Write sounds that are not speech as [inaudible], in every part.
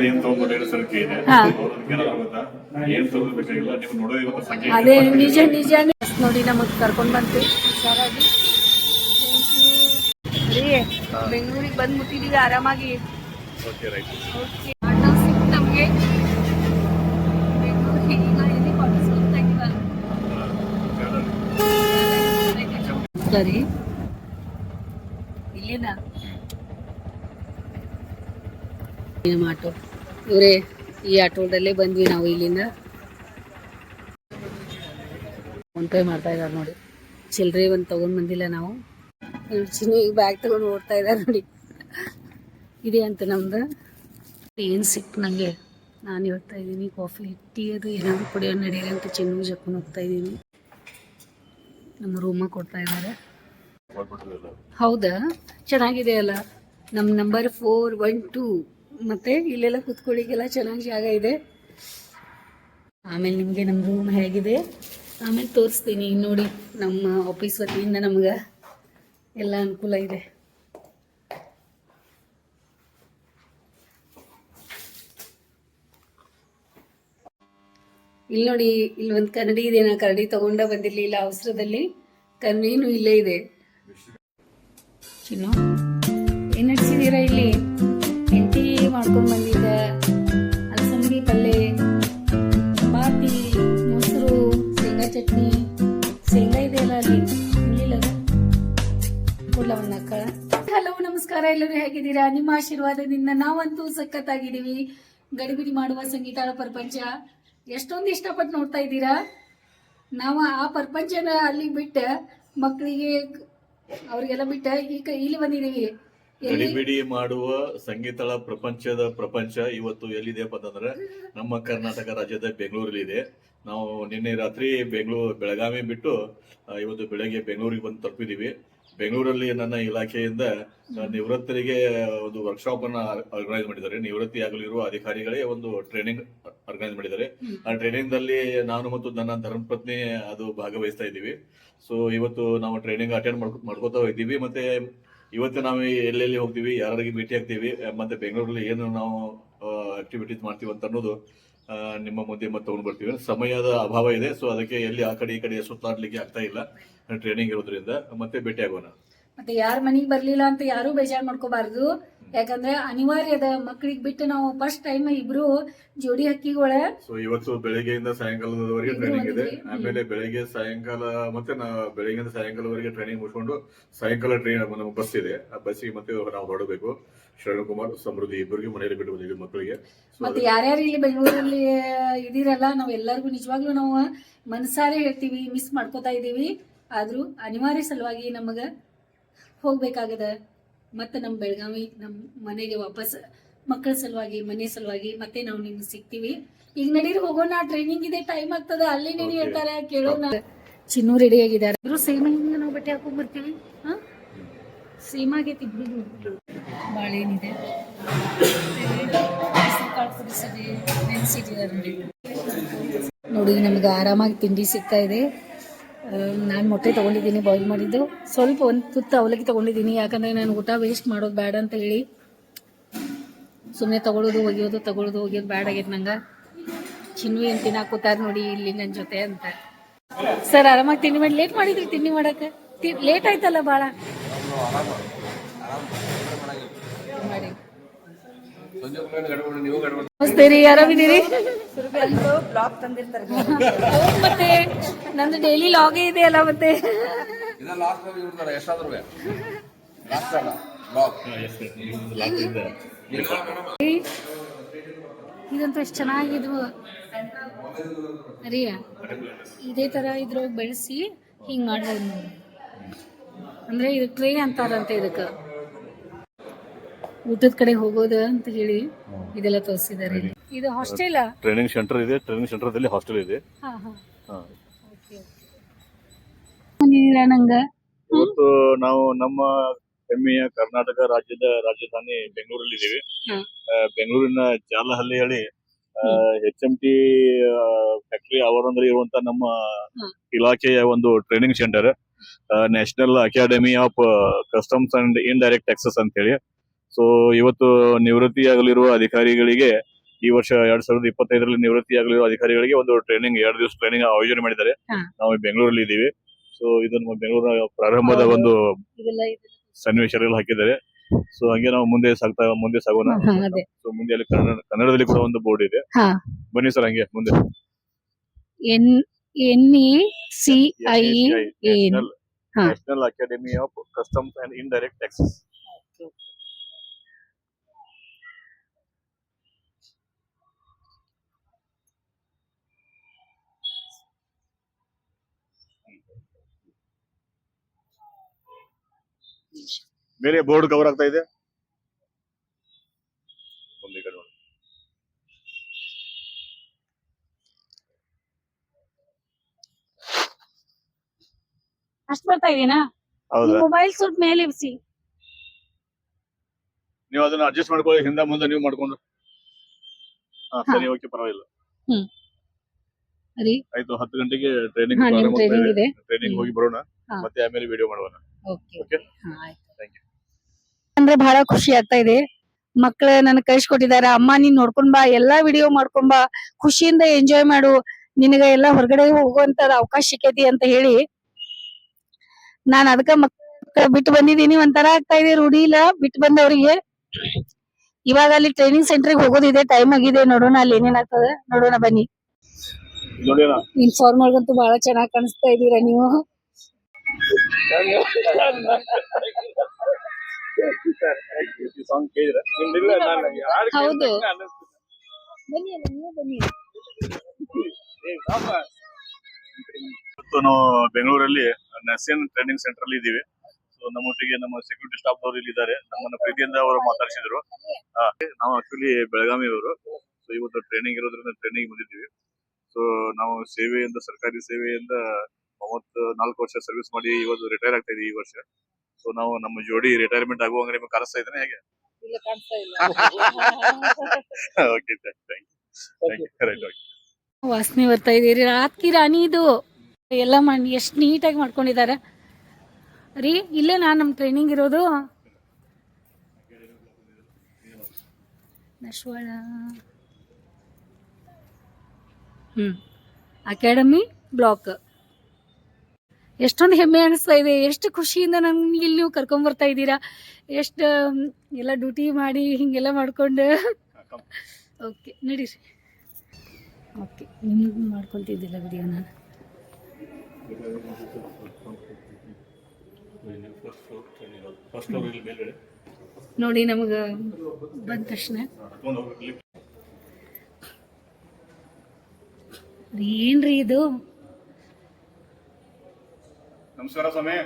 ಏನ್ ಇದೆ ಹಾ. ಅವ್ರಿಗೆ ಏನಾದ್ರು ಗೊತ್ತಾ? ಏನ್ ತಗೋಬೇಕಾಗಿಲ್ಲ ನೀವು ನೋಡೋದು ಇವತ್ತು ಸಂಖ್ಯೆ ಅದೇ ನಿಜ ನಿಜ ನೋಡಿ ನಮಗೆ ಕರ್ಕೊಂಡ್ ಬಂತು ಹುಷಾರಾಗಿ. ರೀ ಬೆಂಗಳೂರಿಗೆ ಬಂದ್ ಮುಟ್ಟಿದೀವಿ ಆರಾಮಾಗಿ. Okay right. ಓಕೆ. ಆಟೋ ಸಿಕ್ತು ನಮ್ಗೆ. ಬೆಂಗಳೂರಿಗೆ ಈಗ ಎಲ್ಲಿ ಸರಿ. ಇಲ್ಲೇನಾ. ಆಟೋ ಇವರೇ ಈ ಆಟೋದಲ್ಲೇ ಬಂದ್ವಿ ನಾವು ಇಲ್ಲಿಂದ. ಫೋನ್ಪೇ ಮಾಡ್ತಾ ಇದ್ದಾರೆ ನೋಡಿ. ಚಿಲ್ಲರೆ ಒಂದು ತೊಗೊಂಡು ಬಂದಿಲ್ಲ ನಾವು. ಚಿನ್ನ ಬ್ಯಾಗ್ ತೊಗೊಂಡು ಓಡ್ತಾ ಇದ್ದಾರೆ ನೋಡಿ. ಇದೆ ಅಂತ ನಮ್ದು. ಏನು ಸಿಕ್ತು ನನಗೆ ನಾನು ಹೇಳ್ತಾ ಇದ್ದೀನಿ ಕಾಫಿ ಟೀ ಅದು ಏನಾದರೂ ಕುಡಿಯೋ ನಡೀಲಿ ಅಂತ ಚಿನ್ನು ಜಕ್ಕೊಂಡು ಹೋಗ್ತಾ ಇದ್ದೀನಿ. ನಮ್ಮ ರೂಮಾಗ ಕೊಡ್ತಾ ಇದ್ದಾರೆ. ಹೌದಾ? ಚೆನ್ನಾಗಿದೆ ಅಲ್ಲ? ನಮ್ಮ ನಂಬರ್ ಫೋರ್ ಒನ್ ಟೂ ಮತ್ತೆ ಇಲ್ಲೆಲ್ಲ ಕುತ್ಕೊಳ್ಳಿಕ್ಕೆಲ್ಲ ಚೆನ್ನಾಗಿ ಜಾಗ ಇದೆ. ಆಮೇಲೆ ನಿಮಗೆ ನಮ್ಮ ರೂಮ್ ಹೇಗಿದೆ? ಆಮೇಲೆ ತೋರಿಸ್ತೀನಿ. ನೋಡಿ, ನಮ್ಮ ಆಫೀಸ್ ವತಿಯಿಂದ ನಮ್ಗೆ ಎಲ್ಲ ಅನುಕೂಲ ಇದೆ. ಇಲ್ಲಿ ನೋಡಿ ಇಲ್ಲಿ ಒಂದು ಕನ್ನಡಿ ಇದೆ. ನಾ ಕನ್ನಡಿ ತಗೊಂಡ ಬಂದಿರಲಿಲ್ಲ ಅವಸರದಲ್ಲಿ. ಕನ್ನಡಿನೂ ಇಲ್ಲೇ ಇದೆ. ಏನ್ ನಡ್ಸಿದೀರಾ ಇಲ್ಲಿ? ಮಾಡ್ಕೊಂಡ್ ಬಂದಿದ್ದೆ. ಅಲಸಂದಿ ಪಲ್ಲೆ, ಚಪಾತಿ, ಮೊಸರು, ಶೇಂಗಾ ಚಟ್ನಿ. ಶೇಂಗಾ ಇದೆಯಲ್ಲ ಅಲ್ಲಿ ಒಂದಕ್ಕ ಹಲೋ, ನಮಸ್ಕಾರ. ಎಲ್ಲರೂ ಹೇಗಿದ್ದೀರಾ? ನಿಮ್ಮ ಆಶೀರ್ವಾದದಿಂದ ನಾವಂತೂ ಸಖತ್ತಾಗಿದ್ದೀವಿ. ಗಡಿಬಿಡಿ ಮಾಡುವ ಸಂಗೀತಾಳ ಪ್ರಪಂಚ. ಎಷ್ಟೊಂದು ಇಷ್ಟಪಟ್ಟು ನೋಡ್ತಾ ಇದ್ದೀರಾ? ನಾವು ಆ ಪ್ರಪಂಚನ ಅಲ್ಲಿ ಬಿಟ್ಟ ಮಕ್ಕಳಿಗೆ ಅವ್ರಿಗೆಲ್ಲ ಬಿಟ್ಟ ಈಗ ಇಲ್ಲಿ ಬಂದಿದ್ದೀವಿ. ಗಡಿಬಿಡಿ ಮಾಡುವ ಸಂಗೀತಳ ಪ್ರಪಂಚದ ಪ್ರಪಂಚ ಇವತ್ತು ಎಲ್ಲಿದೆ ಅಂತಂದ್ರೆ ನಮ್ಮ ಕರ್ನಾಟಕ ರಾಜ್ಯದ ಬೆಂಗಳೂರಲ್ಲಿ ಇದೆ. ನಾವು ನಿನ್ನೆ ರಾತ್ರಿ ಬೆಂಗಳೂರು ಬೆಳಗಾವಿ ಬಿಟ್ಟು ಇವತ್ತು ಬೆಳಗ್ಗೆ ಬೆಂಗಳೂರಿಗೆ ಬಂದು ತಲುಪಿದೀವಿ. ಬೆಂಗಳೂರಲ್ಲಿ ನನ್ನ ಇಲಾಖೆಯಿಂದ ನಿವೃತ್ತರಿಗೆ ಒಂದು ವರ್ಕ್ಶಾಪ್ ಅನ್ನ ಆರ್ಗನೈಸ್ ಮಾಡಿದ್ದಾರೆ. ನಿವೃತ್ತಿ ಆಗಲಿರುವ ಅಧಿಕಾರಿಗಳೇ ಒಂದು ಟ್ರೈನಿಂಗ್ ಆರ್ಗನೈಸ್ ಮಾಡಿದ್ದಾರೆ. ಆ ಟ್ರೈನಿಂಗ್ ದಲ್ಲಿ ನಾನು ಮತ್ತು ನನ್ನ ಧರ್ಮಪತ್ನಿ ಅದು ಭಾಗವಹಿಸ್ತಾ ಇದ್ದೀವಿ. ಸೊ ಇವತ್ತು ನಾವು ಟ್ರೈನಿಂಗ್ ಅಟೆಂಡ್ ಮಾಡ್ಕೋತಾ ಇದ್ದೀವಿ. ಮತ್ತೆ ಇವತ್ತು ನಾವು ಎಲ್ಲೆಲ್ಲಿ ಹೋಗ್ತೀವಿ ಯಾರಿಗೆ ಭೇಟಿ ಆಗ್ತೀವಿ ಮತ್ತೆ ಬೆಂಗಳೂರಲ್ಲಿ ಏನು ನಾವು ಆಕ್ಟಿವಿಟೀಸ್ ಮಾಡ್ತೀವಿ ಅಂತ ಅನ್ನೋದು ನಿಮ್ಮ ಮುಂದೆ ಮತ್ತೆ ತಗೊಂಡು ಬರ್ತೀವಿ. ಸಮಯದ ಅಭಾವ ಇದೆ ಸೊ ಅದಕ್ಕೆ ಎಲ್ಲಿ ಆ ಕಡೆ ಈ ಕಡೆ ಸುತ್ತಾಡ್ಲಿಕ್ಕೆ ಆಗ್ತಾ ಇಲ್ಲ ಟ್ರೈನಿಂಗ್ ಇರೋದ್ರಿಂದ ಮತ್ತೆ ಭೇಟಿ ಆಗೋಣ. ಮತ್ತೆ ಯಾರ ಮನೆಗೆ ಬರ್ಲಿಲ್ಲ ಅಂತ ಯಾರು ಬೇಜಾರ್ ಮಾಡ್ಕೋಬಾರ್ದು. ಯಾಕಂದ್ರೆ ಅನಿವಾರ್ಯದ ಮಕ್ಕಳಿಗೆ ಬಿಟ್ಟು ನಾವು ಫಸ್ಟ್ ಟೈಮ್ ಇಬ್ರು ಜೋಡಿ ಹಕ್ಕಿಗಳ ಸೊ ಇವತ್ತು ಬೆಳಿಗ್ಗೆಯಿಂದ ಸಾಯಂಕಾಲದವರೆಗೆ ಟ್ರೈನಿಂಗ್ ಇದೆ. ಆಮೇಲೆ ಬೆಳಿಗ್ಗೆ ಸಾಯಂಕಾಲ ಮತ್ತೆ ನಾ ಬೆಳಿಗ್ಗೆಯಿಂದ ಸಾಯಂಕಾಲವರೆಗೆ ಟ್ರೈನಿಂಗ್ ಮುಗಿಸ್ಕೊಂಡು ಸಾಯಂಕಾಲ ಟ್ರೈನ್ ನಮ್ಮ ಬಸ್ ಇದೆ. ಆ ಬಸ್ಸಿಗೆ ಮತ್ತೆ ನಾವು ಹೊರಡಬೇಕು. ಶರಣಕುಮಾರ್ ಸಮೃದ್ಧಿ ಇಬ್ಬರಿಗೆ ಮನೆಯಲ್ಲಿ ಬಿಟ್ಟು ಬಂದಿದ್ವಿ ಮಕ್ಕಳಿಗೆ. ಮತ್ತೆ ಯಾರ್ಯಾರು ಇಲ್ಲಿ ಬೆಂಗಳೂರಲ್ಲಿ ಇದಿರಲ್ಲ ನಾವ್ ಎಲ್ಲರಿಗೂ ನಿಜವಾಗ್ಲೂ ನಾವು ಮನಸಾರೆ ಹೇಳ್ತೀವಿ ಮಿಸ್ ಮಾಡ್ಕೋತಾ ಇದೀವಿ. ಆದ್ರೂ ಅನಿವಾರ್ಯ ಸಲುವಾಗಿ ನಮಗ ಹೋಗ್ಬೇಕಾಗದ. ಮತ್ತೆ ನಮ್ಮ ಬೆಳಗಾವಿ ನಮ್ಮ ಮನೆಗೆ ವಾಪಸ್ ಮಕ್ಕಳ ಸಲುವಾಗಿ ಮನೆ ಸಲುವಾಗಿ ಮತ್ತೆ ನಾವು ನಿಮ್ಗೆ ಸಿಗ್ತೀವಿ. ಈಗ ನಡೀರಿ ಹೋಗೋಣ. ಟ್ರೈನಿಂಗ್ ಇದೆ ಟೈಮ್ ಆಗ್ತದ. ಅಲ್ಲಿ Okay. ಹೇಳ್ತಾರೆ ಕೇಳೋಣ. ಚಿನ್ನು ರೆಡಿ ಆಗಿದ್ದಾರೆ. ಇಬ್ರು ಸೇಮ್ ಹಿಂಗ ನಾವು ಬಟ್ಟೆ ಹಾಕೊಂಡ್ ಬರ್ತೀವಿ. ಹಾ? ಸೇಮ್ ಆಗೈತಿ ಇಬ್ರು ಕುದಿಸಿದೆ ನೆನೆಸಿಟ್ಟಿದ್ದಾರೆ ನೋಡಿ. ನಮ್ಗೆ ಆರಾಮಾಗಿ ತಿಂಡಿ ಸಿಗ್ತಾ ಇದೆ. ನಾನು ಮೊಟ್ಟೆ ತೊಗೊಂಡಿದ್ದೀನಿ ಬಾಯ್ಲ್ ಮಾಡಿದ್ದು. ಸ್ವಲ್ಪ ಒಂದು ತುತ್ತು ಅವಲಕ್ಕಿ ತೊಗೊಂಡಿದ್ದೀನಿ, ಯಾಕಂದರೆ ನಾನು ಊಟ ವೇಸ್ಟ್ ಮಾಡೋದು ಬೇಡ ಅಂತ ಹೇಳಿ. ಸುಮ್ಮನೆ ತಗೊಳ್ಳೋದು ಒಗೆಯೋದು ತಗೊಳ್ಳೋದು ಒಗೆಯೋದು ಬೇಡ ಆಗೈತೆ ನಂಗೆ. ಚಿನ್ನು ಏನು ತಿನ್ನಾಕೋತಾರ ನೋಡಿ ಇಲ್ಲಿ ನನ್ನ ಜೊತೆ ಅಂತ. ಸರ್, ಆರಾಮಾಗಿ ತಿಂಡಿ ಮಾಡಿ ಲೇಟ್ ಮಾಡಿದ್ರಿ ತಿನ್ನಿ ಮಾಡೋಕ್ಕೆ. ಲೇಟ್ ಆಯ್ತಲ್ಲ ಭಾಳ ಮಾಡಿ ನಮಸ್ತೆ ರೀ ಆರಾಮಿದ್ದೀರಿ ಬ್ಲಾಗ್ ತಂದಿರ್ತಾರೆ ಮತ್ತೆ ನಂದು ಡೈಲಿ ಲಾಗೇ ಇದೆ ಅಲ್ಲ ಮತ್ತೆ? ಇದ ಲಾಸ್ಟ್ ಇರ್ತಾರೆ ಎಷ್ಟಾದ್ರು ಲಾಸ್ಟ್ ಅಲ್ಲ ಬ್ಲಾಗ್ ಲಾಸ್ಟ್ ಇದೆ. ಇದಂತೂ ಎಷ್ಟು ಚೆನ್ನಾಗಿದ್ವು. ರೀ ಇದೇ ತರ ಇದ್ರೊಳಗೆ ಬೆಳೆಸಿ ಹಿಂಗ್ ಮಾಡ್ಬೋದು ಅಂದ್ರೆ ಇದು ಟ್ರೇ ಅಂತಾರಂತೆ ಇದಕ್ಕೆ. ಊಟದ ಕಡೆ ಹೋಗೋದ ಅಂತ ಹೇಳಿ ಇದೆಲ್ಲ ತೋರಿಸಿದ್ದಾರೆ. ಇದು ಹಾಸ್ಟೆಲ್ ಟ್ರೈನಿಂಗ್ ಸೆಂಟರ್ ಇದೆ ಟ್ರೈನಿಂಗ್ ಸೆಂಟರ್ದಲ್ಲಿ ಹಾಸ್ಟೆಲ್ ಇದೆ. ಹಾ ಹಾ. ಹಾ. ಓಕೆ ಬಂದಿದ್ದೀರಾ ನಂಗ? ಇವತ್ತು ನಾವು ನಮ್ಮ ಹೆಮ್ಮೆಯ ಕರ್ನಾಟಕ ರಾಜ್ಯದ ರಾಜಧಾನಿ ಬೆಂಗಳೂರಲ್ಲಿ ಇದ್ದೀವಿ ಬೆಂಗಳೂರಿನ ಜಾಲಹಳ್ಳಿ ಹೇಳಿ ಎಚ್ ಎಂ ಟಿ ಫ್ಯಾಕ್ಟರಿ ಅವರಂದ್ರೆ ಇರುವಂತ ನಮ್ಮ ಇಲಾಖೆಯ ಒಂದು training centre national academy of customs and indirect taxes ಅಂತ ಹೇಳಿ ಸೊ ಇವತ್ತು ನಿವೃತ್ತಿಯಾಗಲಿರುವ ಅಧಿಕಾರಿಗಳಿಗೆ ಈ ವರ್ಷ ಎರಡ್ ಸಾವಿರದ ಇಪ್ಪತ್ತೈದರಲ್ಲಿ ನಿವೃತ್ತಿಯಾಗಲಿರುವ ಅಧಿಕಾರಿಗಳಿಗೆ ಒಂದು ಟ್ರೈನಿಂಗ್ ಎರಡು ದಿವಸ ಟ್ರೈನಿಂಗ್ ಆಯೋಜನೆ ಮಾಡಿದ್ದಾರೆ. ಹಾ. ನಾವು ಬೆಂಗಳೂರಲ್ಲಿ ಇದ್ದೀವಿ ಸೊ ಇದನ್ನು ಬೆಂಗಳೂರಿನ ಪ್ರಾರಂಭದ ಒಂದು ಇದೆಲ್ಲ ಇದು- ಸನ್ನಿವೇಶಗಳು ಹಾಕಿದ್ದಾರೆ. ಸೊ ಹಂಗೆ ನಾವು ಮುಂದೆ ಸಾಗ್ತಾ ಮುಂದೆ ಸಾಗೋಣ. ಹಾ, ಅದೇ. ಸೊ ಮುಂದೆ ಅಲ್ಲಿ ಕನ್ನಡ ಕನ್ನಡದಲ್ಲಿ ಕೂಡ ಒಂದು ಬೋರ್ಡ್ ಇದೆ. ಹಾ. ಬನ್ನಿ ಸರ್ ಹಂಗೆ ಮುಂದೆ. N N E C I ಹಾ. National academy of customs and indirect taxes ಬೇರೆ ಬೋರ್ಡ್ ಕವರ್ ಆಗ್ತಾ ಇದೆ. ಒಂದು ಈ ಕಡೆ ನೋಡಿ. ಅಷ್ಟ್ ಬರ್ತಾ ಇದೀನಾ ಹೌದಾ. ಮೊಬೈಲ್ ಸ್ವಲ್ಪ ಮೇಲೆ ಇರಿಸಿ. ನೀವು ಅದನ್ನ ಅಡ್ಜಸ್ಟ್ ಮಾಡ್ಕೊಳ್ಳಿ ಹಿಂದೆ ಮುಂದೆ ನೀವು ಮಾಡ್ಕೊಂಡು. ಹಾ ಸರಿ ಓಕೆ ಪರವಾಗಿಲ್ಲ. ಆಯ್ತು ಹತ್ತು ಗಂಟೆಗೆ ಟ್ರೈನಿಂಗ್ ಟ್ರೈನಿಂಗ್. ಹೋಗಿ ಬರೋಣ ಮತ್ತೆ ಆಮೇಲೆ ವಿಡಿಯೋ ಮಾಡೋಣ. ಓಕೆ. ಹಾ ಆಯ್ತು. ಅಂದ್ರೆ ಬಹಳ ಖುಷಿ ಆಗ್ತಾ ಇದೆ. ಮಕ್ಳು ನನ್ ಕಳ್ಸಿಕೊಟ್ಟಿದ್ದಾರೆ ಅಮ್ಮ ನೀನ್ ನೋಡ್ಕೊಂಡ್ ಬಾ. ಎಲ್ಲಾ ವಿಡಿಯೋ ಮಾಡ್ಕೊಂಡ್ ಬಾ. ಖುಷಿಯಿಂದ ಎಂಜಾಯ್ ಮಾಡು. ನಿನಗ ಎಲ್ಲಾ ಹೊರಗಡೆ ಹೋಗುವಂತ ಅವಕಾಶ ಸಿಕ್ಕೈತಿ ಅಂತ ಹೇಳಿ ನಾನ್ ಅದಕ್ಕ ಮಕ್ಳ ಬಿಟ್ಟು ಬಂದಿದೀನಿ ಒಂಥರ ಆಗ್ತಾ ಇದೆ. ರೂಢಿ ಇಲ್ಲ. ಬಿಟ್ಟು ಬಂದವರಿಗೆ ಇವಾಗ ಅಲ್ಲಿ ಟ್ರೈನಿಂಗ್ ಸೆಂಟರ್ಗೆ ಹೋಗೋದಿದೆ ಟೈಮ್ ಆಗಿದೆ. ನೋಡೋಣ ಅಲ್ಲಿ ಏನೇನಾಗ್ತದೆ ನೋಡೋಣ ಬನ್ನಿ. ಇನ್ಫಾರ್ಮಲ್ ಗಂತೂ ಬಹಳ ಚೆನ್ನಾಗಿ ಕಾಣಿಸ್ತಾ ಇದೀರ ನೀವು. [laughs] ಈ song ಕೇಳಿದ್ರೆ ನಿಮ್ದಿಲ್ಲ, ನಾನು ಯಾರ್ ಕೇಳಿದ್ರೆ ಹೌದು. ಬನ್ನಿ ಅಲ್ಲ, ನೀವು ಬನ್ನಿ. ಬೆಂಗಳೂರಲ್ಲಿ ನರ್ಸಿಯನ್ ಟ್ರೈನಿಂಗ್ ಸೆಂಟರ್ ಅಲ್ಲಿ ಇದ್ದೀವಿ. ಸೊ ನಮ್ಮೊಟ್ಟಿಗೆ ನಮ್ಮ ಸೆಕ್ಯೂರಿಟಿ ಸ್ಟಾಫ್ ಅವರು ಇಲ್ಲಿ ಇದ್ದಾರೆ ನಮ್ಮನ್ನ ಪ್ರೀತಿಯಿಂದ ಅವರು ಮಾತಾಡಿಸಿದ್ರು. ನಾವು ಆಕ್ಚುಲಿ ಬೆಳಗಾವಿಯವರು ಸೊ ಇವತ್ತು ಟ್ರೈನಿಂಗ್ ಇರೋದ್ರಿಂದ ಟ್ರೈನಿಂಗ್ ಬಂದಿದ್ದೀವಿ. ಸೊ ನಾವು ಸೇವೆಯಿಂದ ಸರ್ಕಾರಿ ಸೇವೆಯಿಂದ ಮೂವತ್ತು ನಾಲ್ಕು ವರ್ಷ ಸರ್ವಿಸ್ ಮಾಡಿ ಇವತ್ತು ರಿಟೈರ್ ಆಗ್ತಾ ಇದೀವಿ ಈ ವರ್ಷ. ಸೊ ನಾವು ನಮ್ಮ ಜೋಡಿ ರಿಟೈರ್ಮೆಂಟ್ ಆಗುವಂಗೆ ನಿಮಗೆ ಕಾಣಿಸ್ತಾ ಇದ್ದಾನೆ ಹೇಗೆ? ಓಕೆ ರೈಟ್ ಓಕೆ ವಾಸನೆ ಬರ್ತಾ ಇದೀರಿ. ರಾತ್ರಿ ರಾಣಿ ಇದು. ಎಲ್ಲ ಮಾಡಿ ಎಷ್ಟು ನೀಟಾಗಿ ಮಾಡ್ಕೊಂಡಿದ್ದಾರೆ. ರೀ ಇಲ್ಲೇ ನಾನು ನಮ್ಮ ಟ್ರೈನಿಂಗ್ ಇರೋದು. ನಶ್ವಾಳ ಹ್ಮ್. ಅಕಾಡೆಮಿ ಬ್ಲಾಕ್ ಎಷ್ಟೊಂದು ಹೆಮ್ಮೆ ಅನಿಸ್ತಾ ಇದೆ. ಎಷ್ಟು ಖುಷಿಯಿಂದ ನನ್ಗೆ ಇಲ್ಲಿ ನೀವು ಕರ್ಕೊಂಡ್ ಬರ್ತಾ ಇದ್ದೀರಾ. ಎಷ್ಟು ಎಲ್ಲ ಡ್ಯೂಟಿ ಮಾಡಿ ಹಿಂಗೆಲ್ಲ ಮಾಡ್ಕೊಂಡು. ಓಕೆ ನಡೀರಿ. ಓಕೆ ನಿಮ್ಗೆ ಮಾಡ್ಕೊಳ್ತಿದ್ದಿಲ್ಲ ವಿಡಿಯೋ ನಾನು ನೋಡಿ ನಮಗೆ ಬಂದ ತಕ್ಷಣ. ಏನ್ರಿ ಇದು? ನಮಸ್ಕಾರ ಸ್ವಾಮಿ.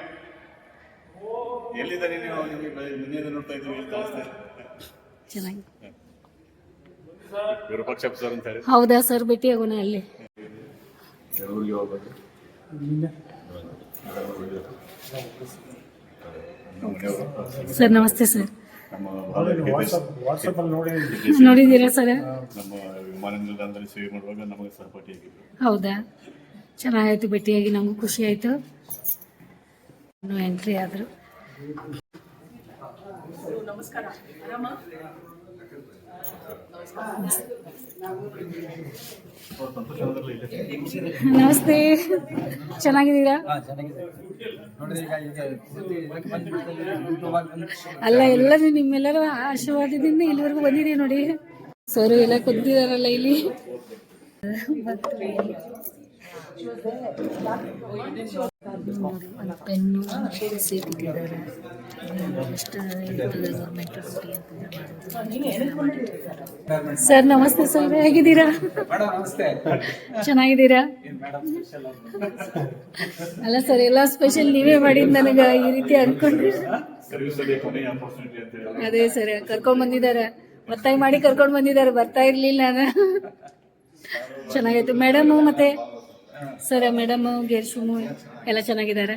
ಎಲ್ಲಿದ್ದಾರೆ ನೀವು ನಿನ್ನೆಯಿಂದ ನೋಡ್ತಾ ಇದ್ದೀವಿ ಇಲ್ಲಿ ಕಾಣಿಸ್ತಾ ಇದೆ. ಚೆನ್ನಾಗಿ ವಿರೂಪಾಕ್ಷ ಸರ್ ಅಂತ ಹೇಳಿ. ಹೌದಾ ಸರ್ ಭೇಟಿ ಆಗೋಣ ಅಲ್ಲಿ. ಬೆಂಗಳೂರಿಗೆ ಹೋಗ್ಬೇಕು. ಸರ್ ನಮಸ್ತೆ ಸರ್. ನಮ್ಮ ನೋಡಿದ್ದೀರಾ ಸರ್? ನಮ್ಮ ವಿಮಾನ ನಿಲ್ದಾಣದಲ್ಲಿ ಸೇವೆ ಮಾಡುವಾಗ ನಮಗೆ ಸಹಪಾಠಿಯಾಗಿದ್ದರು ಹೌದಾ? ಚೆನ್ನಾಗಾಯ್ತು ಭೇಟಿಯಾಗಿ. ನಮಗೂ ಖುಷಿ ಆಯ್ತು. ಎಂಟ್ರಿ ಆದ್ರು. ನಮಸ್ತೆ. ಚೆನ್ನಾಗಿದ್ದೀರಾ? ಅಲ್ಲ ಎಲ್ಲರೂ ನಿಮ್ಮೆಲ್ಲರೂ ಆಶೀರ್ವಾದದಿಂದ ಇಲ್ಲಿವರೆಗೂ ಬಂದಿದ್ದೀವಿ ನೋಡಿ. ಸರ್ ಎಲ್ಲ ಕುಂತಿದಾರಲ್ಲ ಇಲ್ಲಿ. ಪೆನ್ನು ಸೀಟ್ ಇಟ್ಟಿದ್ದಾರೆ ಎಷ್ಟು ಗೌರ್ಮೆಂಟ್ ಸರ್? ನಮಸ್ತೆ ಸರ್. ಹೇಗಿದ್ದೀರಾ? ಚೆನ್ನಾಗಿದ್ದೀರಾ? ಅಲ್ಲ ಸರ್ ಎಲ್ಲ ಸ್ಪೆಷಲ್ ನೀವೇ ಮಾಡಿದ್ ನನಗೆ ಈ ರೀತಿ ಅನ್ಕೊಂಡ್ರಿ. ಅದೇ ಸರ್ ಕರ್ಕೊಂಡ್ ಬಂದಿದ್ದಾರೆ. ಒತ್ತಾಯ ಮಾಡಿ ಕರ್ಕೊಂಡ್ ಬಂದಿದ್ದಾರೆ. ಬರ್ತಾ ಇರ್ಲಿಲ್ಲ ನಾನು. ಮೇಡಮ್ ಮೇಡಮು ಮತ್ತೆ? ಸರ್ ಮೇಡಮು ಗೇರ್ಶುಮು ಎಲ್ಲ ಚೆನ್ನಾಗಿದ್ದಾರೆ?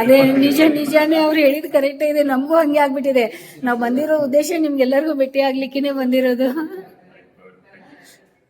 ಅದೇ. ನಿಜ ನಿಜಾನೇ ಅವ್ರು ಹೇಳಿದ್ ಕರೆಕ್ಟ್ ಇದೆ. ನಮಗೂ ಹಂಗೆ ಆಗ್ಬಿಟ್ಟಿದೆ. ನಾವು ಬಂದಿರೋ ಉದ್ದೇಶ ನಿಮ್ಗೆಲ್ಲರಿಗೂ ಭೇಟಿ ಆಗ್ಲಿಕ್ಕೇನೆ ಬಂದಿರೋದು.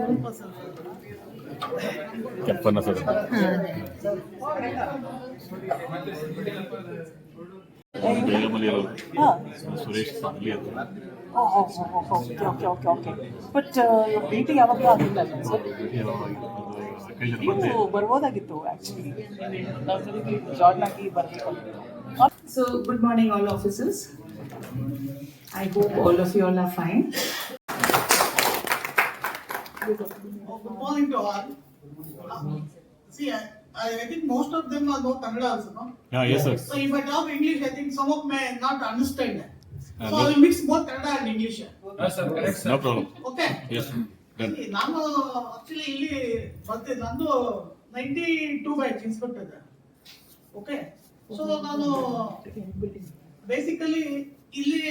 ಕೆಂಪನ್ನ ಸರ್ ಹಾ, ಅದೇ. ಬೆಳಗಮಲ್ಲಿ ಇರೋದು. ಸುರೇಶ್ ಸಾಂಗ್ಲಿ ಅಂತ. Okay okay okay okay but ಭೇಟಿ ಯಾವಾಗ ಆಗಿಲ್ಲ ಸರ್? ಅಕೇಶನ್ ಬಂದೆ. ನೀವು ಬರ್ಬೋದಾಗಿತ್ತು ಆ್ಯಕ್ಚುಲಿ ನರ್ಸರಿಗೆ ಜಾಯ್ನ್ ಆಗಿ ಬರಬೇಕಾಗಿತ್ತು so good morning all officers I hope all of you all are fine Good morning to all. See, I, I think most of them are both Kannada also, no? Yeah, yes, sir. So if I talk English, I think some of may not understand. Uh, So I will mix both Kannada and English. Yes, sir, correct, sir. No problem. Okay? Yes, done See, ನಾನು actually ಇಲ್ಲಿ ಮತ್ತೆ ನಂದು ninety two batch inspector okay so ನಾನು basically ಇಲ್ಲಿ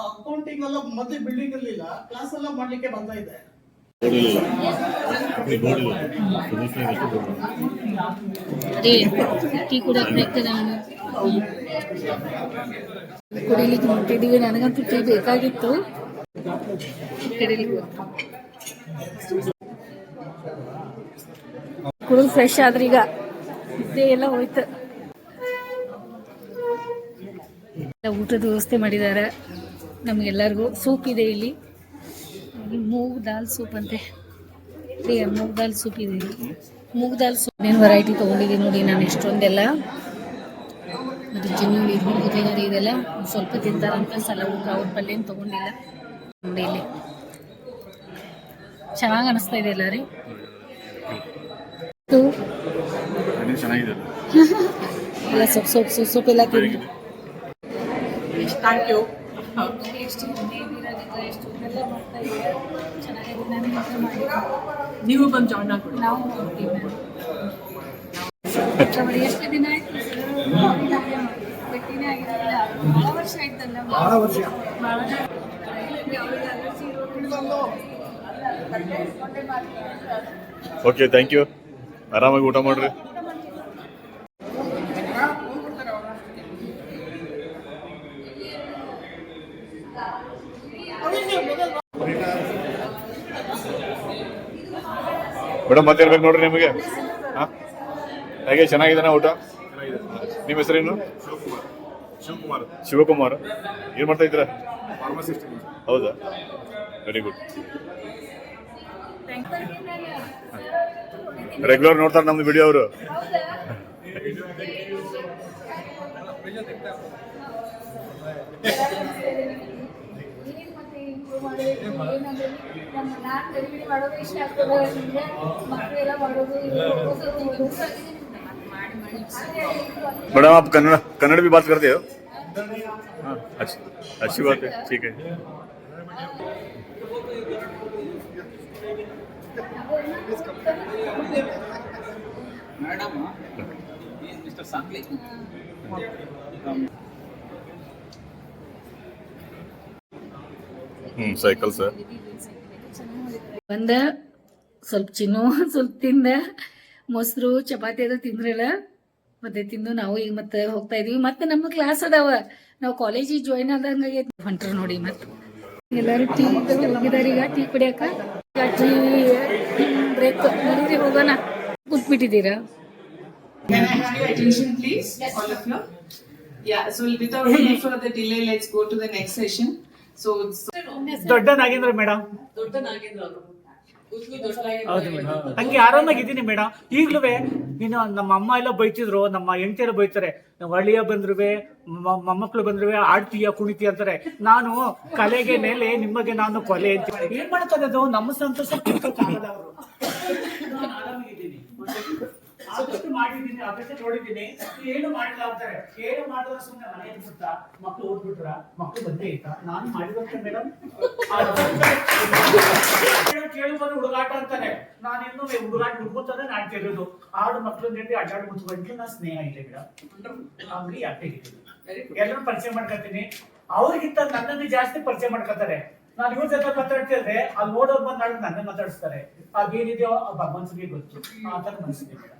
accounting ಎಲ್ಲ ಮತ್ತೆ building ಇರಲಿಲ್ಲ class ಎಲ್ಲ ಮಾಡ್ಲಿಕ್ಕೆ ಬರ್ತಾ ಇದೆ ಅದೇ ಟೀ ಕುಡಿಯಕ್ಕೆ ಬೇಕಾದ್ರೆ ನಾನು. ಕುಡಿಲಿಕ್ಕೆ ಹೊಂಟಿದೀವಿ ನನಗಂತೂ ಟೀ ಬೇಕಾಗಿತ್ತು. ಕುಡಿದು ಫ್ರೆಶ್ ಆದ್ರೆ ಈಗ. ನಿದ್ದೆ ಎಲ್ಲ ಹೋಯ್ತು. ಊಟದ ವ್ಯವಸ್ಥೆ ಮಾಡಿದ್ದಾರೆ. ನಮಗೆಲ್ಲರಿಗೂ ಸೂಪ್ ಇದೆ ಇಲ್ಲಿ. ಮೂಗ್ ದಾಲ್ ಸೂಪ್ ಅಂತೆ. ಪ್ರಿಯ ಮೂಗ್ ದಾಲ್ ಸೂಪ್ ಇದೆ. ಮೂಗ್ ದಾಲ್ ಸೂಪ್ ಏನು ವೆರೈಟಿ ತೊಗೊಂಡಿದ್ದೀನಿ ನೋಡಿ ನಾನು ಎಷ್ಟೊಂದೆಲ್ಲ. ಮತ್ತು ಜಿನ್ನು ಹುಡುಗರು ಇದೆಲ್ಲ. ಸ್ವಲ್ಪ ತಿಂತಾರಂತ ಸಲ ಊಟ ಅವ್ರ ಪಲ್ಯ ಏನು ತೊಗೊಂಡಿಲ್ಲ. ನೋಡಿ ಇಲ್ಲಿ. ಚೆನ್ನಾಗಿ ಅನಿಸ್ತಾ ಇದೆ ಎಲ್ಲ ರೀ? ಎಲ್ಲ ಸೊಪ್ಪು ಸೊಪ್ಪು ಸೊಪ್ಪು ಸೊಪ್ಪು ಎಲ್ಲ ತಿಂದು. ಥ್ಯಾಂಕ್ ಯು ಎಷ್ಟು ನೇಮಿರೋದಿಲ್ಲ ಎಷ್ಟು ಎಲ್ಲ ಮಾಡ್ತಾ ಇದ್ದಾರೆ. ಚೆನ್ನಾಗಿದೆ. ನಾನು ಮಾತ್ರ ಮಾಡಿದ್ದೀನಿ ನೀವು ಬಂದು ಜಾಯ್ನ್ ಆಗ್ಬಿಡಿ. ನಾವು ಹೋಗ್ತೀವಿ ಮ್ಯಾಮ್. ಎಷ್ಟು ದಿನ ಆಯ್ತು ಭೇಟಿನೇ ಆಗಿರಲಿಲ್ಲ. ಭಾಳ ವರ್ಷ ಆಯ್ತಲ್ಲ ಬಹಳ ವರ್ಷ. ಭಾಳ ಅವ್ರಿಗೆ ಅಲರ್ಜಿ ಇರೋದ್ರಿಂದ ಓಕೆ ಥ್ಯಾಂಕ್ ಯು ಆರಾಮಾಗಿ ಊಟ ಮಾಡ್ರಿ. ಮೇಡಮ್ ಮತ್ತೆ ಇರ್ಬೇಕು ನೋಡ್ರಿ ನಿಮಗೆ. ಹಾಂ? ಹೇಗೆ ಚೆನ್ನಾಗಿದ್ದಾನೆ ಊಟ? ನಿಮ್ಮ ಹೆಸರೇನು ಶಿವಕುಮಾರ್. ಶಿವಕುಮಾರ್. ಏನ್ ಮಾಡ್ತಾ ಇದ್ದೀರಾ? ಫಾರ್ಮಸಿಸ್ಟ್ ಹೌದಾ? ವೆರಿ ಗುಡ್ ರೆಗ್ಯುಲರ್ ನೋಡ್ತಾರೆ ನಮ್ದು ವಿಡಿಯೋ ಅವರು. मैडम आप कन्नड़ कन्नड़ भी बात करते हो अच्छी अच्छी बात है ठीक है madam mister Sangli cycle sir ಬಂದ ಸ್ವಲ್ಪ ಚಿನ್ನು [laughs] ಸ್ವಲ್ಪ ತಿಂದ ಮೊಸರು ಚಪಾತಿ ಅದು ತಿಂದ್ರಲ್ಲ ಮತ್ತೆ ತಿಂದು ನಾವು ಈಗ ಮತ್ತೆ ಹೋಗ್ತಾ ಇದೀವಿ. ಮತ್ತೆ ನಮ್ಮ ಕ್ಲಾಸ್ ಅದಾವ. ನಾವು ಕಾಲೇಜಿಗೆ ಜಾಯಿನ್ ಆದಂಗೆ ಹೊಂಟ್ರ ನೋಡಿ ಮತ್ತೆ. ಎಲ್ಲರೂ ಟೀ ಹೋಗಿದಾರ ಈಗ. ಟೀ ಕುಡಿಯಾಕ? ಟೀ ಬ್ರೇಕ್ ನೋಡಿದ್ರಿ ಹೋಗೋಣ. ಕೂತ್ಬಿಟ್ಟಿದ್ದೀರಾ? Yeah, so without any further delay, let's go to the next session. It's ದೊಡ್ಡ ನಾಗೇಂದ್ರ ಮೇಡಮ್ ದೊಡ್ಡ ನಾಗೇಂದ್ರ ಅವರು. ಹೌದು ಮೇಡಮ್ ಹಂಗೆ ಆರಾಮಾಗಿದ್ದೀನಿ ಮೇಡಮ್ ಈಗ್ಲೂ ನೀನು ನಮ್ಮ ಅಮ್ಮ ಎಲ್ಲ ಬೈತಿದ್ರು ನಮ್ಮ ಹೆಂಡತಿ ಎಲ್ಲ ಬೈತಾರೆ. ನಾವು ಹಳ್ಳಿಯ ಬಂದ್ರುವೆ ಮೊಮ್ಮಕ್ಳು ಬಂದ್ರುವೆ ಆಡ್ತೀಯ ಕುಣಿತೀಯ ಅಂತಾರೆ. ನಾನು ಕಲೆಗೆ ಮೇಲೆ ನಿಮಗೆ ನಾನು ಕೊಲೆ ಅಂತ ಏನ್ ಮಾಡ್ತಾರೆ ನಮ್ಮ ಸಂತೋಷ ಆದಷ್ಟು ಮಾಡಿದ್ದೀನಿ ಅದಕ್ಕೆ ನೋಡಿದ್ದೀನಿ. ಏನು ಮಾಡಿಲ್ಲ ಅಂತಾರೆ. ಏನು ಮಾಡಿದ್ರೆ ಸುಮ್ಮನೆ ಮನೆ ಬಿಡ್ತಾ ಮಕ್ಳು ಓದ್ಬಿಟ್ರ? ಮಕ್ಳು ಬಂದೇ ಇತ್ತ ನಾನು ಮಾಡಿದಂತೆ ಮೇಡಮ್ ಕೇಳಿ ಬಂದು ಹುಡುಗಾಟ ಅಂತಾನೆ. ನಾನಿನ್ನು ಹುಡುಗಾಟ ಹುಡುಗುತ್ತಾನೆ ನಾನು ಕೇಳೋದು. ಆಡು ಮಕ್ಳು ಜೊತೆ ಅಡ್ಡಾಡಿ ಮುಚ್ಕೊಂಡ್ರೆ ನಾನು ಸ್ನೇಹ ಇಲ್ಲ ಮೇಡಮ್ ಅಂಗಡಿ ಅಟ್ಟೆ ಎಲ್ಲರೂ ಪರಿಚಯ ಮಾಡ್ಕೊತೀನಿ. ಅವ್ರಿಗಿಂತ ನನ್ನನ್ನು ಜಾಸ್ತಿ ಪರಿಚಯ ಮಾಡ್ಕೊತಾರೆ. ನಾನು ಇವ್ರ ಜೊತೆ ಮಾತಾಡ್ತಿದ್ರೆ ಅಲ್ಲಿ ನೋಡೋರ್ ಬಂದ್ ನನ್ನ ಮಾತಾಡಿಸ್ತಾರೆ. ಅದೇನಿದೆಯೋ ಆ ಭಗವಂತನಿಗೆ ಗೊತ್ತು. ಆ ತರ ಮನಸ್ಸಿದೆ ಮೇಡಮ್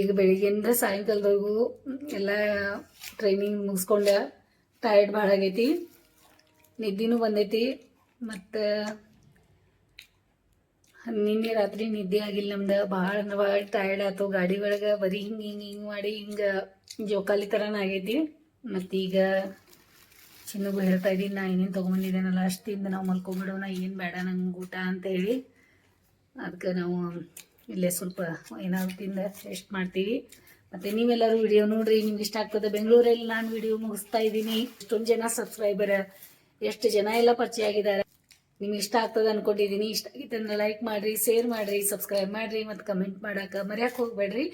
ಈಗ ಬೆಳಿಗ್ಗೆಯಿಂದ ಸಾಯಂಕಾಲದವರೆಗೂ ಎಲ್ಲ ಟ್ರೈನಿಂಗ್ ಮುಗಿಸ್ಕೊಂಡೆ ಟಯರ್ಡ್ ಭಾಳ ಆಗೈತಿ. ನಿದ್ದೆನೂ ಬಂದೈತಿ. ಮತ್ತು ನಿನ್ನೆ ರಾತ್ರಿ ನಿದ್ದೆ ಆಗಿಲ್ಲ ನಮ್ದು. ಭಾಳ ಅಂದ್ರೆ ಭಾಳ ಟಯರ್ಡ್ ಆಯ್ತು ಗಾಡಿ ಒಳಗೆ ಬರೀ ಹಿಂಗೆ ಹಿಂಗೆ ಹಿಂಗೆ ಮಾಡಿ ಹಿಂಗೆ ಜೋಕಾಲಿ ಥರನ ಆಗೈತಿ. ಮತ್ತು ಈಗ ಚಿನ್ನಗೂ ಹೇಳ್ತಾ ಇದ್ದೀನಿ ನಾ ಏನೇನು ತೊಗೊಂಬಂದಿದ್ದೇನಲ್ಲ, ಅಷ್ಟಿಂದ ನಾವು ಮಲ್ಕೊಂಬಿಡೋಣ, ಏನು ಬೇಡ ನಂಗೆ ಊಟ ಅಂತ ಹೇಳಿ. ಅದಕ್ಕೆ ನಾವು ಇಲ್ಲೇ ಸ್ವಲ್ಪ ಏನಾದ್ರು ತಿಂದ ರೆಸ್ಟ್ ಮಾಡ್ತೀವಿ. ಮತ್ತು ನೀವೆಲ್ಲರೂ ವಿಡಿಯೋ ನೋಡ್ರಿ, ನಿಮ್ಗೆ ಇಷ್ಟ ಆಗ್ತದೆ ಬೆಂಗಳೂರಲ್ಲಿ ನಾನು ವಿಡಿಯೋ ಮುಗಿಸ್ತಾ ಇದ್ದೀನಿ ಎಷ್ಟೊಂದು ಜನ ಸಬ್ಸ್ಕ್ರೈಬರ್ ಎಷ್ಟು ಜನ ಎಲ್ಲ ಪರಿಚಯ ಆಗಿದ್ದಾರೆ. ನಿಮ್ಗೆ ಇಷ್ಟ ಆಗ್ತದೆ ಅನ್ಕೊಂಡಿದ್ದೀನಿ ಇಷ್ಟ ಆಗಿತ್ತಂದ್ರೆ ಲೈಕ್ ಮಾಡಿರಿ ಶೇರ್ ಮಾಡಿರಿ ಸಬ್ಸ್ಕ್ರೈಬ್ ಮಾಡಿರಿ, ಮತ್ತು ಕಮೆಂಟ್ ಮಾಡೋಕೆ ಮರ್ಯಾಕೆ ಹೋಗ್ಬೇಡ್ರಿ.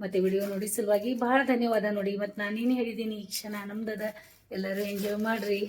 ಮತ್ತು ವಿಡಿಯೋ ನೋಡಿ ಸಲುವಾಗಿ ಭಾಳ ಧನ್ಯವಾದ ನೋಡಿ. ಮತ್ತು ನಾನೇನು ಹೇಳಿದ್ದೀನಿ ಈ ಕ್ಷಣ ನಮ್ದದ ಎಲ್ಲರೂ ಎಂಜಾಯ್ ಮಾಡಿರಿ.